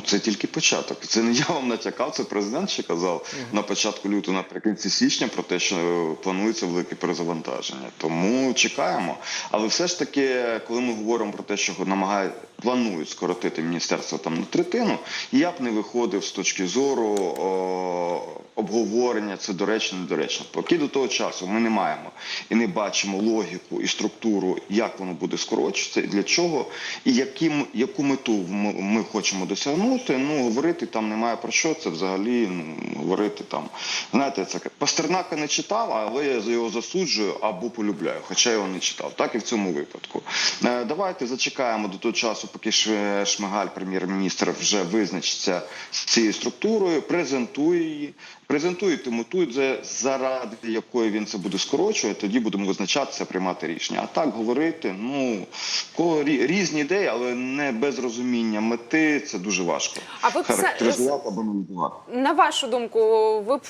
Ну це тільки початок. Це не я вам натякав, це президент ще казав на початку лютого, наприкінці січня про те, що планується велике перезавантаження. Тому чекаємо. Але все ж таки, коли ми говоримо про те, що намагають планують скоротити міністерство там на третину, я б не виходив з точки зору о, обговорення, це доречно, недоречно. Поки до того часу ми не маємо і не бачимо логіку і структуру, як воно буде скорочуватися, і для чого, і яким, яку мету ми, ми хочемо досягнути. Ну говорити там немає про що. Це взагалі ну говорити там. Знаєте, це Пастернака не читав, але я його засуджую або полюбляю, хоча його не читав. Так і в цьому випадку. Е, Давайте зачекаємо до того часу, поки Шмигаль, прем'єр-міністр, вже визначиться з цією структурою, презентує її. Презентує тому тут, заради якої він це буде скорочувати, тоді будемо визначатися, приймати рішення. А так говорити, ну кого різні ідеї, але не без розуміння мети. Це дуже важко. А ви б характеризувати або аналізувати. На вашу думку, ви б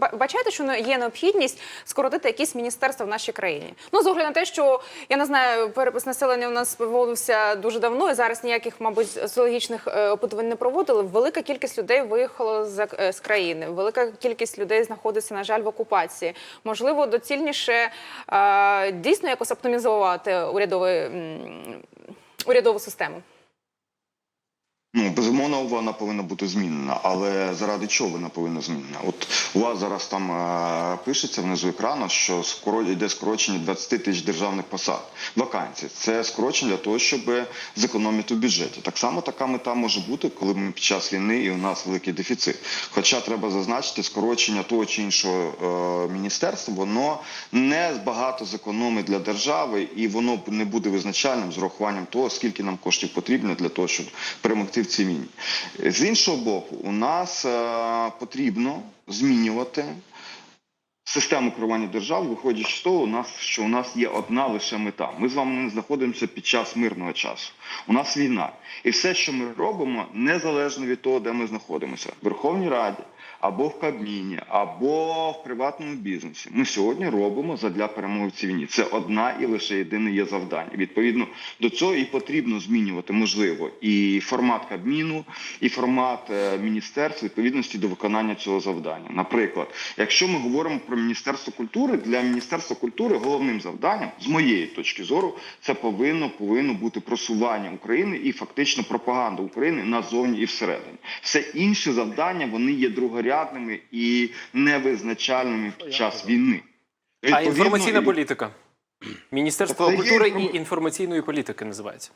ба- бачаєте, що є необхідність скоротити якісь міністерства в нашій країні? Ну, з огляду на те, що я не знаю, перепис населення у нас проводився дуже давно, і зараз ніяких, мабуть, соціологічних е, опитувань не проводили. Велика кількість людей виїхала з, е, з країни. Велика кількість людей знаходиться, на жаль, в окупації. Можливо, доцільніше е, дійсно якось оптимізувати урядовий, урядову систему. Ну, безумовно, вона повинна бути змінена, але заради чого вона повинна змінена? От у вас зараз там е, пишеться внизу екрану, що скоро йде скорочення 20 тисяч державних посад. Вакансій. Це скорочення для того, щоб зекономити в бюджеті. Так само така мета може бути, коли ми під час війни і у нас великий дефіцит. Хоча треба зазначити, скорочення того чи іншого е, міністерства, воно не багато зекономить для держави, і воно не буде визначальним з урахуванням того, скільки нам коштів потрібно для того, щоб перемогти в цій війні. З іншого боку, у нас е, потрібно змінювати систему керування держав, виходячи з того, у нас що у нас є одна лише мета. Ми з вами не знаходимося під час мирного часу. У нас війна, і все, що ми робимо, незалежно від того, де ми знаходимося, в Верховній Раді. Або в Кабміні, або в приватному бізнесі. Ми сьогодні робимо задля перемоги в цій війні. Це одна і лише єдине є завдання. Відповідно до цього і потрібно змінювати можливо і формат Кабміну, і формат е, міністерств відповідності до виконання цього завдання. Наприклад, якщо ми говоримо про міністерство культури, для міністерства культури головним завданням, з моєї точки зору, це повинно повинно бути просування України і фактично пропаганда України назовні і всередині. Все інші завдання вони є другорядними і невизначальними під час війни. А інформаційна політика. Міністерство культури і інформаційної політики називається.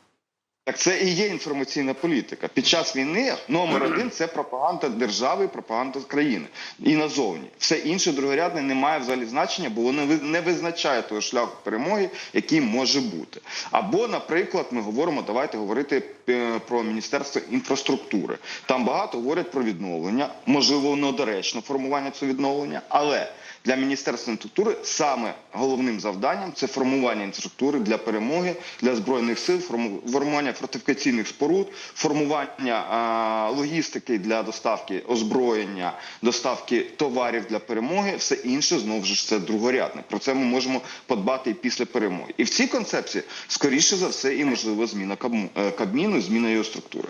Так це і є інформаційна політика. Під час війни номер один це пропаганда держави, пропаганда країни і назовні. Все інше другорядне не має взагалі значення, бо воно не визначає того шляху перемоги, який може бути. Або, наприклад, ми говоримо, давайте говорити е, про міністерство інфраструктури. Там багато говорять про відновлення, можливо, недоречно формування цього відновлення, але для міністерства інфраструктури саме головним завданням це формування інфраструктури для перемоги для збройних сил, формування фортифікаційних споруд, формування логістики для доставки озброєння, доставки товарів для перемоги. Все інше знову ж це другорядне. Про це ми можемо подбати і після перемоги. І в цій концепції скоріше за все і можлива зміна е, Кабміну, зміна його структури.